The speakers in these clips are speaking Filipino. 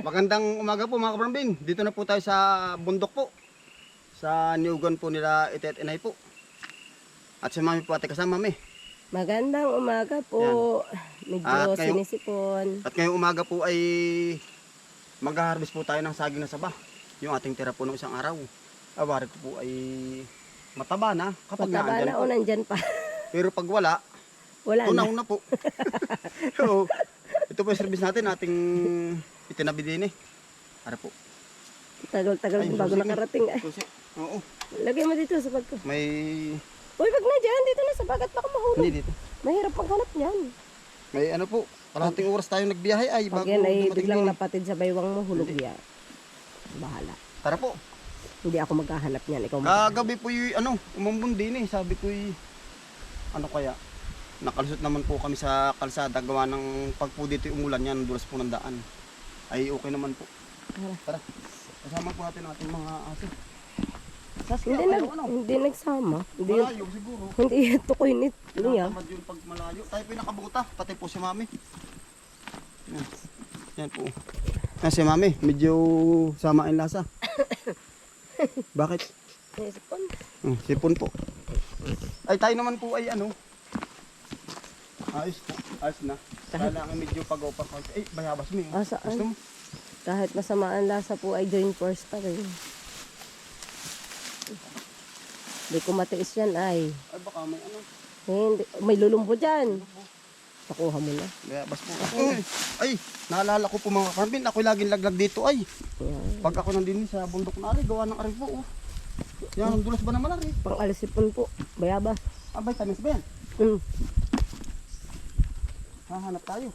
Magandang umaga po mga kabarambin. Dito na po tayo sa bundok po. Sa niugan po nila Itet Inay po. At si mami po ate kasama mami. Magandang umaga po. Medyo At ngayon- sinisipon. At ngayong umaga po ay mag-harvest po tayo ng saging na saba. Yung ating tira po ng isang araw. Awari ko po ay mataba na kapag Mataba na o nandyan pa. Pero pag wala, Wala na. tunaw na po. so, ito po yung service natin, ating itinabi din eh. Para po. Tagal-tagal din bago susi na. nakarating. Ay, Susi. Oo. lagay mo dito sa bag ko. May... Uy, wag na dyan. Dito na sa bag at baka mahulog. Hindi dito. Mahirap maghanap niyan. May ano po, kalahating oras tayo nagbiyahe ay Pag bago yan ay biglang din. napatid sa baywang mo, hulog yan. Bahala. Tara po. Hindi ako maghahanap niyan. Ikaw Kagabi po yung ano, umambon din eh. Sabi ko yung ano kaya, nakalusot naman po kami sa kalsada gawa ng pag po dito yung umulan yan, dulas po ng daan. Ay okay naman po. Tara. Kasama po natin ating mga aso. Hindi, nag, hindi nagsama. Hindi, Malayo siguro. hindi ito ko init niya. Tinatamad yun pag malayo. Tayo po yung nakabuta, pati po si mami. Yan, yan po. Yan si mami, medyo sama ang lasa. Bakit? Sinisipon. Hmm, sipon po. Ay tayo naman po ay ano. Ayos po. Ayos na. Kailangan medyo pagaw pa konti. Ay, bayabas mo. Ah, saan? Gusto mo? Kahit masama ang lasa po ay join force pa rin. Hindi ko matiis yan ay. Ay, baka may ano. Hindi, may lulumbo dyan. Nakuha mo na. Bayabas po. Ay, ay, naalala ko po mga karbin. Ako laging laglag dito ay. Yan. Pag ako nandun sa bundok na ari, gawa ng ari po. Oh. Yan, dulas ba naman ari? Pang alisipon po. Bayabas. Abay, tamis ba yan? Mm. Hahanap tayo.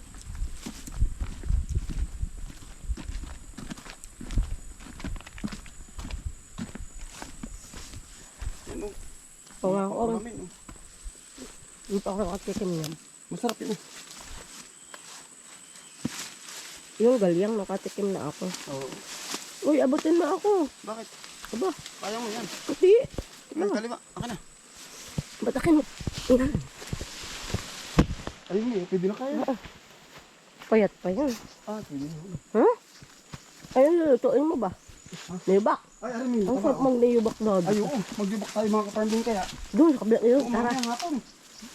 Ano? Ako. namin, oh. Hindi pa ako nakatikim yan. Masarap yun. oh. Yung galyang nakatikim na ako. Oo. Uy, abutin mo ako. Bakit? Aba, Kaya mo yan. hindi. Ay, kaliwa. Akin na. Ba't akin mo? Yan. Pwede na kaya. Payat pa yan. Ah, pwede na. Huh? Ayun, lulutuin mo ba? Niyubak. Ay, alam mo. Ang sarap mag-niyubak daw. Ay, oo. Magbibak tayo mga kaparambing kaya. Doon, sa kabila yun. Tara. mamaya hapon.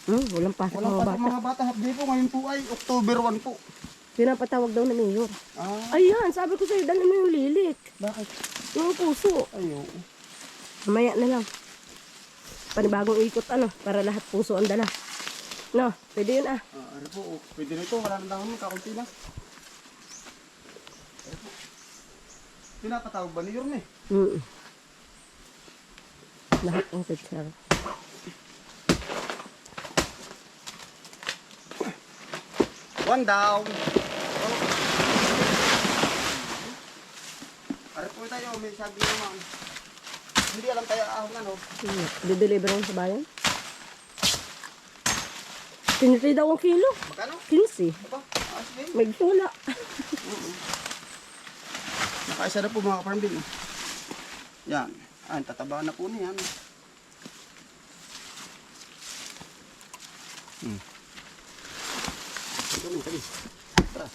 Hmm, walang pasok Walang mga pasok bata. mga bata. Half day po. Ngayon po ay October 1 po. Pinapatawag daw na mayor. Ah, Ayan, sabi ko sa'yo, dali mo yung lilik. bakit? Yung puso. Ay, oo. Mamaya na lang. Panibagong ikot ano, para lahat puso ang dala. No, pwede yun ah. Ah, ano po, oh. pwede na ito. Wala na lang kakunti na. Ano po? Pinapatawag ba ni Yorme? Mm. Lahat ang picture. One down. Are po tayo, may sabi naman. Hindi alam tayo ahong ano. Mm. Dideliver sa bayan? 15 daw ang kilo. Magkano? 15. Aba, ah, sige. May wala. Nakaisa na po mga kaparambin. Yan. Ah, tataba na po niyan. Hmm. Kami, kami. Tara.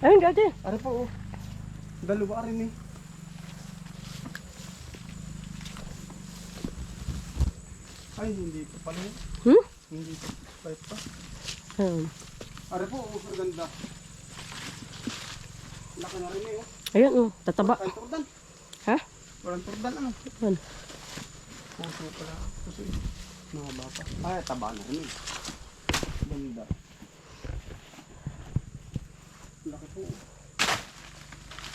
Ayun, dati. Ano po, oh. Dalawa rin eh. Ay, hindi pa pala yun. Hmm? Hindi pa. Bait pa. Hmm. Are po, oh, ganda. Laki na rin eh, oh. Ayun, oh, tataba. Walang turdan. Ha? Walang turdan, ano? Ayun. Puso pala. Puso yun. Mga bata. Ay, taba na rin eh. Ganda. Laki po. oh.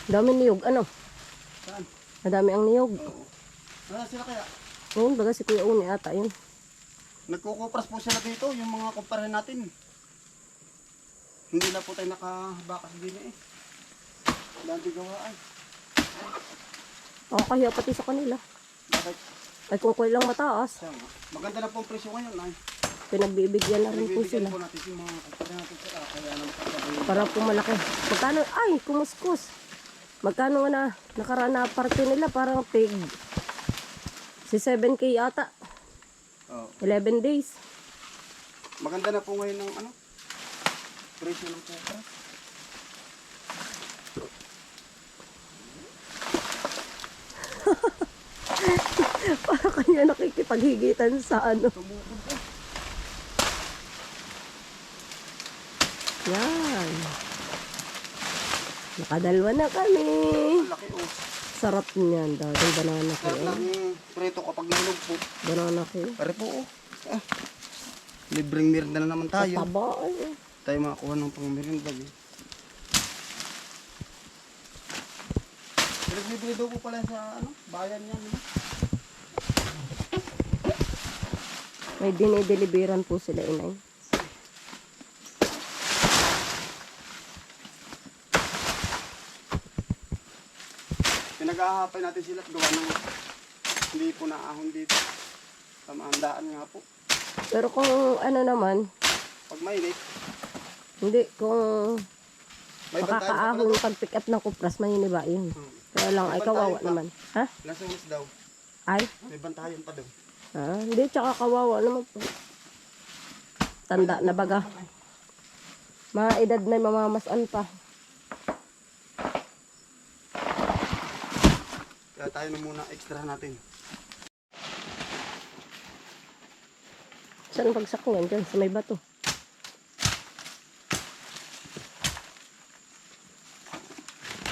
Dami niyog. Ano? Saan? Madami ang niyog. Oo. Wala sila kaya? Ngayon, baga si Kuya Uni ata yun. Nagkukupras po sila dito, yung mga kumpare natin. Hindi na po tayo nakabakas din eh. Dati gawa ay. Ako kaya pati sa kanila. Bakit? Ay kung kuya lang mataas, Siya nga. Maganda na po ang presyo ngayon ay. pinagbibigyan na rin po sila. po natin yung mga kumpare natin sila. Kaya naman kakabay. Para po malaki. Magkano? Ay, kumuskus. Magkano nga na nakaraan na parte nila parang pig. Si 7K ata. Oh. 11 days. Maganda na po ngayon ng ano? Presyo ng kupra. Para kanya nakikipaghigitan sa ano. Yan. Nakadalwa na kami. Laki oh. Sarap niyan. Dadang banana ko. Sarap ng preto kapag nahulog po. Banana ko. Pare po oh. Ah. Libreng merinda na naman tayo. Taba. eh. Tayo makakuha ng pang merinda. Eh. Libre daw po pala sa ano, bayan yan. Ano? May dinideliveran po sila inay. Pinag-ahapay natin sila at gawa ng hindi po naahon dito. Tamaandaan nga po. Pero kung ano naman, Pag mainit, hindi, kung may bantayan pa pala. makakaahon pag pick up ng kupras, mahiniba yun. Hmm. Kaya lang, ay kawawa naman. Ha? Nasa ulis daw. Ay? May bantayan pa daw. Ha? Hindi, tsaka kawawa naman po. Tanda na baga. Mga edad na mamamasan pa. Tayo na muna extra natin. Saan ang bagsak niyan? Diyan, sa may bato.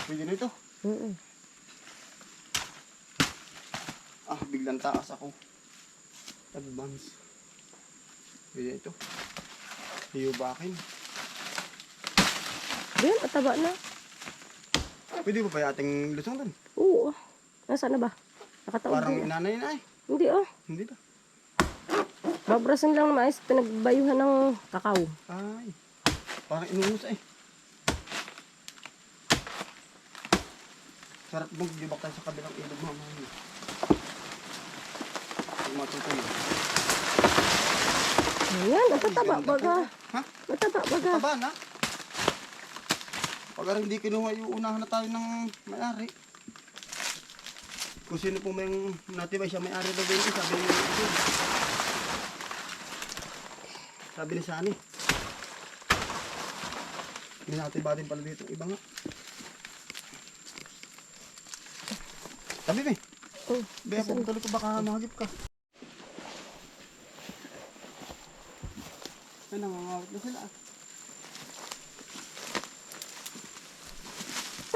Pwede na ito. Mm Ah, biglang taas ako. Advance. Pwede ito. Hiyubakin. Diyan, ataba na. Pwede ba ba ating lusong doon? Oo. Nasaan na ba? Nakataob Parang na. inanay na eh. Hindi ah. Hindi ba? Babrasan lang mais. Pinagbayuhan ng kakao. Ay. Parang inuus eh. Sarap mong gibak tayo sa kabilang ilog mamaya. Yung matutuloy. Ayan, ang tataba Ganda baga. Ha? Mataba baga. Taba na. Pag hindi kinuha yung unahan na tayo ng may-ari. Kung sino po may natibay siya may-ari daw din, sabi ni ito. Sabi ni Sani. May natiba din pala dito iba nga. Sabi mo Oh, Be, puputuloy ko baka mahagip ka. Ay, nangangawit na sila. ah.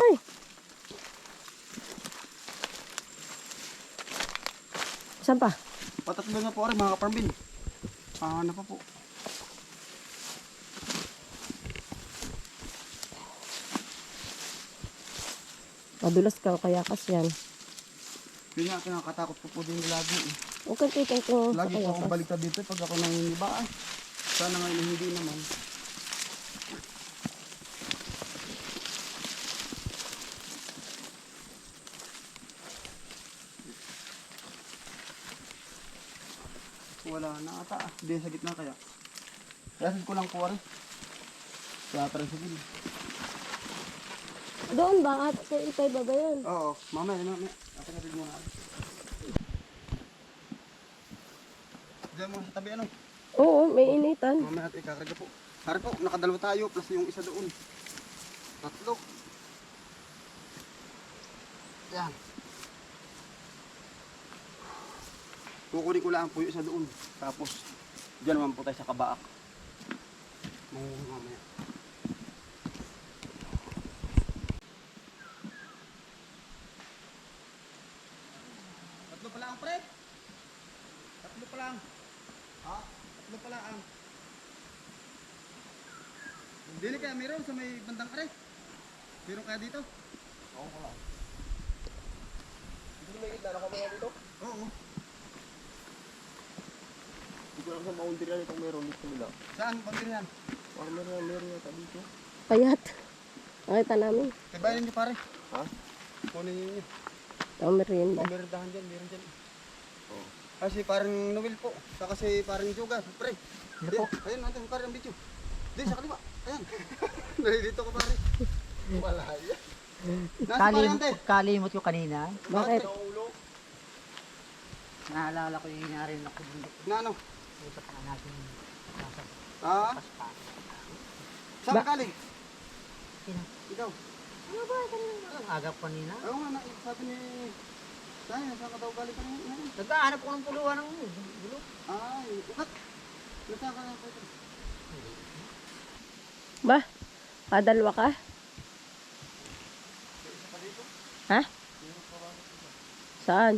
Ay. Saan pa? Patatlo na po rin mga kaparmbin. Ah, ano pa po? Madulas ka kaya kas yan. Yun nga, kinakatakot ko po din lagi eh. Huwag kang kitang sa Lagi po akong baliktad dito pag ako nangingiba ay. Sana ngayon hindi naman. Wala na ata ah. Hindi sa gitna kaya. Yasin ko lang rin. Kaya rin sa gilid. Doon ba? At sa itay ba ba yun? Oo, mamaya, mamaya. Ako na rin muna. Diyan mo sa tabi ano? Oo, may initan. Mamaya natin ikakarga po. Hari po, nakadalawa tayo plus yung isa doon. Tatlo. Yan. Kukunin ko lang po yung isa doon. Tapos, dyan naman po tayo sa kabaak. Mamaya mamaya. Tatlo pa lang, pre. Tatlo pa lang. Ha? Tatlo pa lang. Dili kaya meron sa may bandang are. Meron kaya dito? Oo ko lang. Hindi may kita na kamaya dito? Oo. Hindi ko lang sa maundirian itong meron dito nila. Saan? Pagkirihan? Parang meron, meron yata dito. Payat. Nakita namin. Kabayan niyo pare. Ha? Kunin niyo. Ang merienda. Oh, meron dahan dyan, meron dyan. Oo. Kasi parang Noel po. Saka si parang Sugar. Pre. Di, ayun, natin pare ang video. Di, sa kaliwa. Ayan. Nalilito ko pare. Wala yan. Nasa pare Kalim, ante. kalimot ko kanina. Bakit? Naalala ko yung hinarin ako. Na ano? Ito pa natin. Nasa Ah? Saan Ba- ka galing? Sino? Ikaw? Ano ba? Ang agap kanina. Ayaw nga, na, sabi ni... Saan, saan ka daw galing ka? Ngayon? Nagkahanap ko ng puluhan ng gulo. Ay, ukat. Nasaan ka na? Ba? Kadalwa ka? Ha? Saan?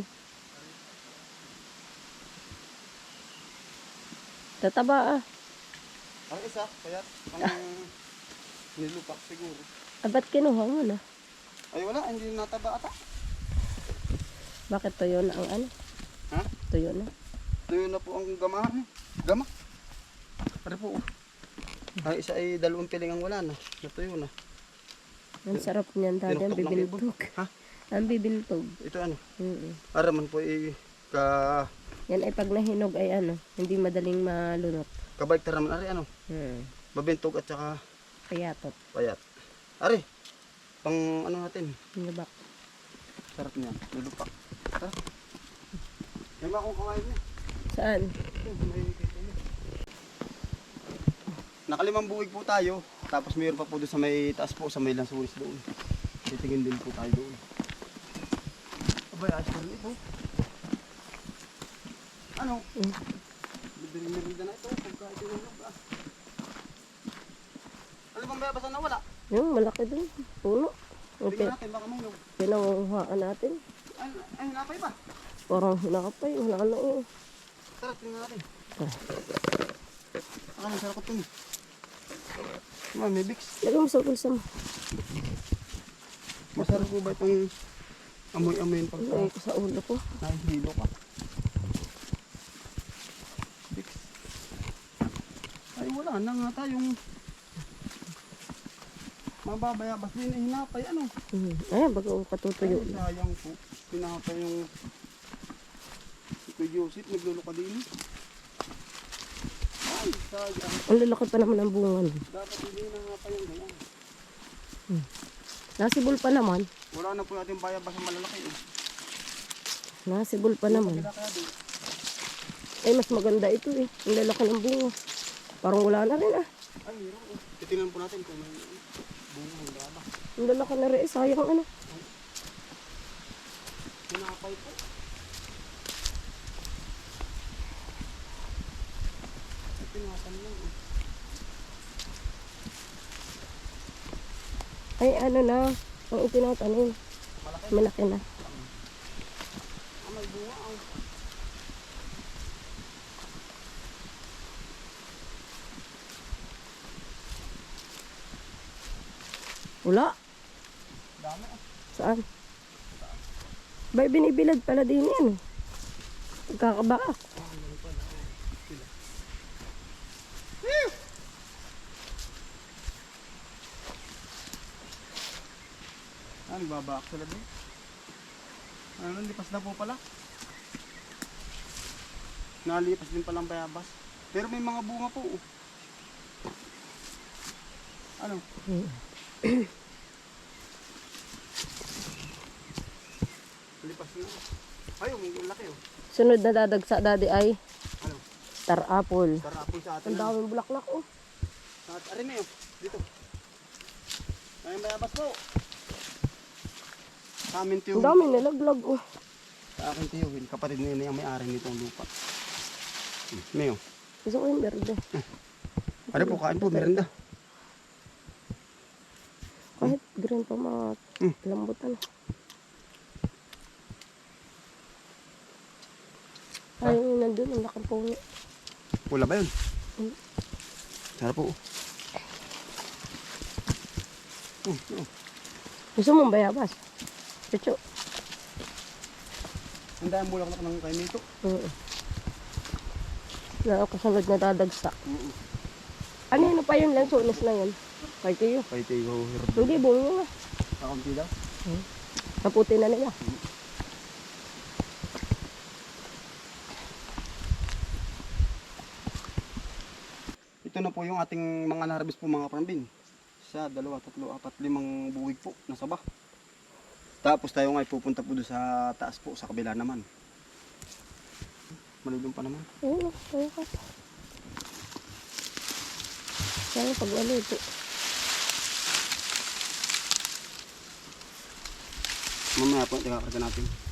Tataba ah. Ang isa, kaya ang nilupak siguro. Ah, ba't kinuha mo na? Ay wala, hindi nataba ata. Bakit tuyo na ang ano? Ha? Tuyo na. Tuyo na po ang gamahan. eh. Gama. Pare po. Ang isa ay dalawang piling ang wala na. Natuyo na. Ang sarap niyan dati. Ang bibiltog. Ha? Ang bibiltog. Ito ano? Mm Araman po ay ka Yan ay pag nahinog ay ano, hindi madaling malunot. kabalik taraman ari ano? Hmm. Babintog at saka Payatot. payat. Ari. Pang ano natin? Nilabak. Sarap niyan. Nilupak. Tara. Yan ba akong kawain niya? Saan? Nakalimang buwig po tayo. Tapos mayroon pa po doon sa may taas po, sa may lansunis doon. Titingin din po tayo doon. Abay, ayos pa rin ito. Ano? Mm. Bibili-merida na ito. Pagka ito yung ah. Ano bang bayabasa na wala? Yung malaki dun. Puno. Yung Tingnan natin, baka mayroon. pinanguhaan natin. Ay, ay, napay ba? Parang hinakapay. Wala na eh. Tara, tingnan natin. Akala, sarap ito eh. Ma'am, may Vicks. Lagay mo sa bulsa mo. Masarap po ba itong amoy-amoyin pagka Lagay ko sa ulo ko. nahihilo ka? Vicks. Ay, wala na nga tayong mababayabas din eh, hinapay. Ano? Hmm. Ayan, bago katutuyo. Ay, sayang po. Pinapay yung Kuya Joseph, nagluluka din. Ay, sayang. Ang lalaki pa naman ang bunga. Dapat hindi na nga pa yung ganyan. Nasibol pa naman. Wala na po natin bayabas ang malalaki. Eh. Nasibol pa naman. Ay, mas maganda ito eh. Ang lalaki ng bunga. Parang wala na rin ah. Ay, meron. Oh. Titingnan po natin kung may bunga ang daba. Ang lalaki na rin. eh. Sayang ano. Pinapay po. Pinapan lang. Eh. Ay, ano na. Ang itinatanim. Malaki. Malaki na. Ah, may bunga. Oh. Wala. Dami. Oh. Saan? Bay, binibilad pala din yan. Pagkakabaka. Ah, nagbabak sila din. Ano, lipas na po pala. Nalipas din palang bayabas. Pero may mga bunga po. oh. Ano? Lipas may laki oh. Sunod na dadagsa daddy ay Ano? tar apple. Karapol sa atin. Ang daming bulaklak oh. Sa atin. Na yun. Dito. May bayabas po. Sa amin Ang tiyuhin. daming nalaglag oh. Sa akin tiyuhin. Kapatid nila yung may-ari nitong lupa. Hmm, Mayo. Gusto ko yung berde. Ano po, kain po, merenda. Green pa mga Hmm. lambutan. Ay, yung nandun, ang laking puno. Pula ba yun? Hmm. Sarap po. Oh, oh. Gusto mong bayabas? Chucho. Ang dahil bulaklak ng kay Mito. Oo. Na kasunod na dadagsa. Oo. Ano yun pa yun lang sunas na yun? Kay Tiyo. Kay Hirap. Hindi, bunga nga. Kakunti daw. Naputi na nila. Ito na po yung ating mga narabis po mga parambin. Isa, dalawa, tatlo, apat, limang buwig po. Nasa ba? Tapos tayo nga pupunta po doon sa taas po, sa kabila naman. Malulong pa naman. Ayun, ayun ka. Sayang pag wala Mamaya po, tikakarga natin.